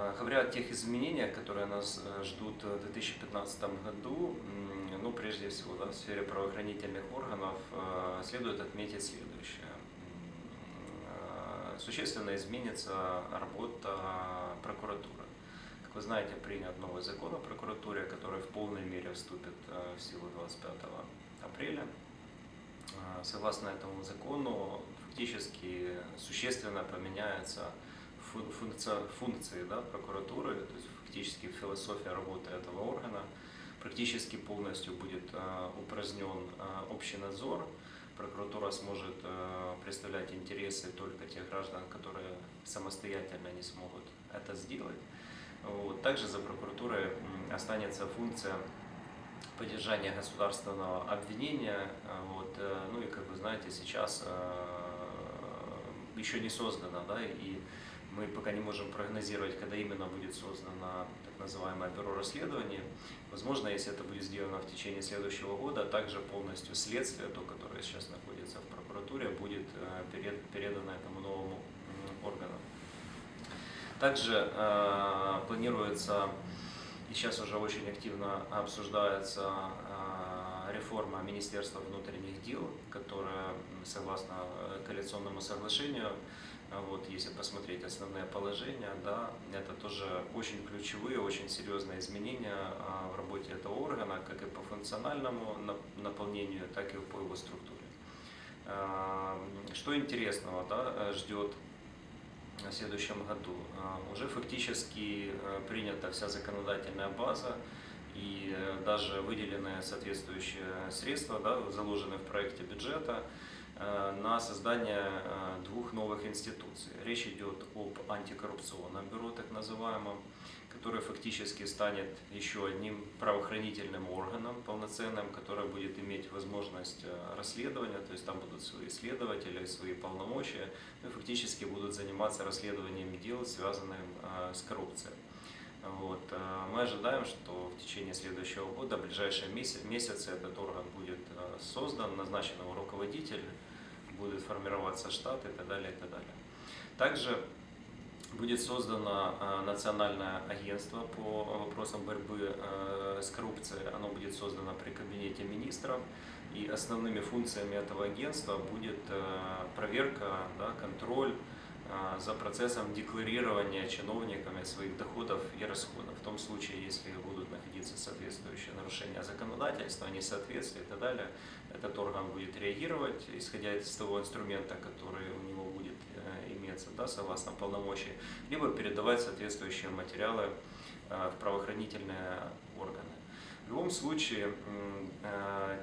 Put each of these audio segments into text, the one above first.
А, Говоря о тех изменениях, которые нас э, ждут в 2015 году, ну, прежде всего, да, в сфере правоохранительных органов э, следует отметить следующее. Э, Существенно изменится работа прокуратуры. Как вы знаете, принят новый закон о прокуратуре, который в полной мере вступит э, в силу 25 апреля. Э, Согласно этому закону, фактически существенно поменяется функция, функции да, прокуратуры, то есть фактически философия работы этого органа. Практически полностью будет э, упразднен э, общий надзор. Прокуратура сможет э, представлять интересы только тех граждан, которые самостоятельно не смогут это сделать. Вот. Также за прокуратурой останется функция поддержания государственного обвинения. Вот, ну и, как вы знаете, сейчас еще не создано, да, и мы пока не можем прогнозировать, когда именно будет создано так называемое бюро расследований. Возможно, если это будет сделано в течение следующего года, также полностью следствие, то, которое сейчас находится в прокуратуре, будет э, перед- передано этому новому органу. Также э, планируется, и сейчас уже очень активно обсуждается э, реформа Министерства внутренних дел, которая, согласно э, коалиционному соглашению, вот, если посмотреть основные положения, да, это тоже очень ключевые, очень серьезные изменения э, в работе этого органа, как и по функциональному нап- наполнению, так и по его структуре. Э, Что интересного да, ждет в следующем году. А, Уже фактически принята вся законодательная база и э, даже выделены соответствующие средства, да, заложены в проекте бюджета на создание э, двух новых институций. Речь идет об антикоррупционном бюро, так называемом, который фактически станет еще одним правоохранительным органом полноценным, который будет иметь возможность э, расследования, то есть там будут свои следователи, свои полномочия, ну и фактически будут заниматься расследованием дел, связанных э, с коррупцией. Вот. э, Мы ожидаем, что в течение следующего года, в ближайшие меся- месяцы, этот орган будет э, создан, назначен его руководитель, будет формироваться штат и так далее, и так далее. Также будет создано э, национальное агентство по вопросам борьбы с коррупцией. Оно будет создано при кабинете министров. И основными функциями этого агентства будет проверка, да, контроль за процессом декларирования чиновниками своих доходов и расходов. В том случае, если будут находиться соответствующие нарушения законодательства, несоответствия и так далее, этот орган будет реагировать, исходя из того инструмента, который у него будет э, иметься, да, согласно полномочий, либо передавать соответствующие материалы э, в правоохранительные органы. В любом случае,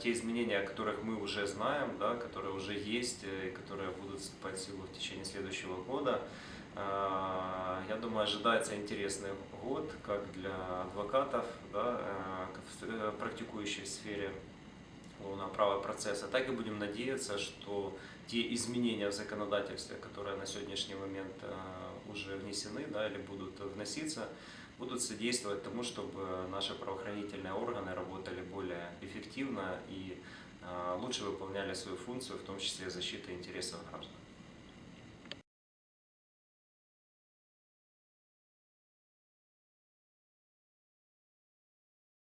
те изменения, о которых мы уже знаем, да, которые уже есть э, и которые будут вступать в силу в течение следующего года, э, я думаю, ожидается интересный год как для адвокатов, да, э, э, практикующих в сфере уголовного права процесса, так и будем надеяться, что те изменения в законодательстве, которые на сегодняшний момент э, уже внесены да, или будут вноситься, будут содействовать тому, чтобы наши правоохранительные органы работали эффективно и э, лучше выполняли свою функцию, в том числе защиты интересов граждан.